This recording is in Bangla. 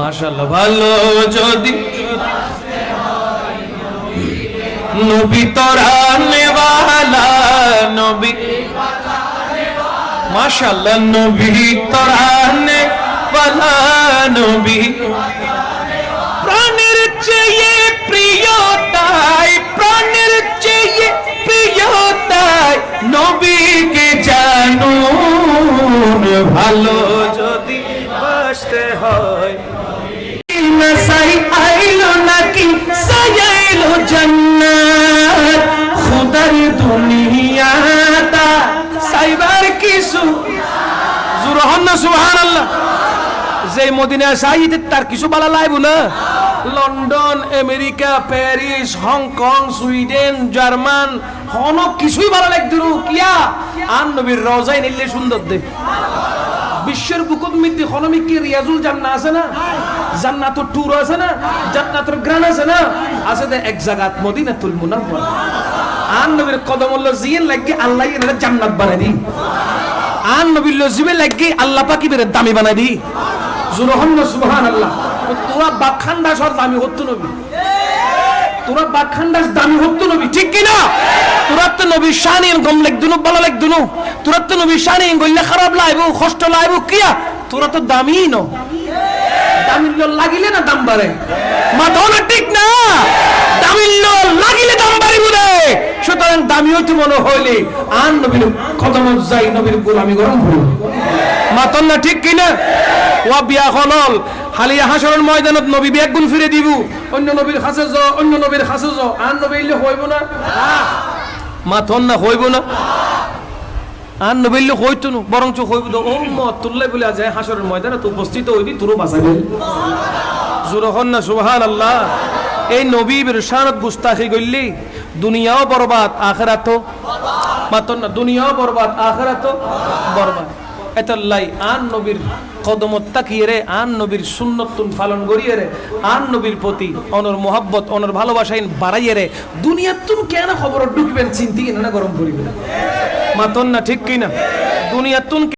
মাশাল্লাহ ভালো যদি নবী তোরা নেওয়ালা নবী। মাশাল্লাহ নবী তোরা নেওয়ালা নবী। প্রাণের চেয়ে প্রিয় তাই প্রাণের চেয়ে প্রিয় তাই নবীকে জানুন। ভালো যদি বাসতে হয় না সুবহানাল্লাহ। যে মদিনা সাইতে তার কিছু না? London, America, Paris, Hong Kong, Sweden, German হন কিছুই ভালো কিয়া? আন নবীর রজাই নিলে সুন্দর বিশ্বের বুকুত মধ্যে হনমি কি রিয়াজুল জান্না আছে না? জান্নাতুর ট্যুর আছে না? জান্নাতুর গ্রান আছে না? আছে দে এক জায়গাত মদিনাতুল মুনাওয়ারা। আন নবীর কদম হলো জিয়েন লাগি আল্লাহ জান্নাত বানাই দি আন নবীর লজিবে লাগি আল্লাহ পাকি বের দামি বানাই দি জুরহন সুবহানাল্লাহ। তোরা বাখান্ডা সর দামি হতো নবী। তোরা দামি হতো নবী। ঠিক কি না? তোরা তো নবী শানি গম লেখ দুনু ভালো লেখ দুনু। তোরা তো নবী শানি গইলে খারাপ লাইব, কষ্ট কিয়া? তোরা তো দামি ন। দামিল্য লাগিলে না দাম বাড়ে। মাথা না ঠিক না দামিল্য লাগিলে দাম বাড়িব রে সুতরাং দামি হইতে মনে হইলে আন নবীর কদম যাই, নবীর গোলামি গরম হইল মাতন না ঠিক কিনা? ওয়া বিয়া হলল হাসরের ময়দানত নবী গুণ ফিরে দিব। অন্য নবীর কাছে য, অন্য নবীর কাছে য। আন নবী ইল্লে হইব না? মাথন না হইব না? হইতো হইব তো বলে যায় হাসরের ময়দানত উপস্থিত হইবি, তোরও জুরহন না আল্লাহ এই নবীর শানত গুস্তাখি গইলি দুনিয়াও বরবাদ আখেরাতো মাতন না, দুনিয়াও বরবাদ আখেরাতো বরবাদ। এতাল্লাই, আন নবীর কদমত তাকিয়ে রে, আন নবীর সুন্নতুন পালন করিয়ে রে, আন নবীর প্রতি অনর মোহাব্বত, অনর ভালোবাসাইন বাড়াইয়ে রে। দুনিয়ার তুম কেন খবর ঢুকবেন চিন্তি না গরম করিবেন? মাতন না, ঠিক কিনা? দুনিয়ার তুন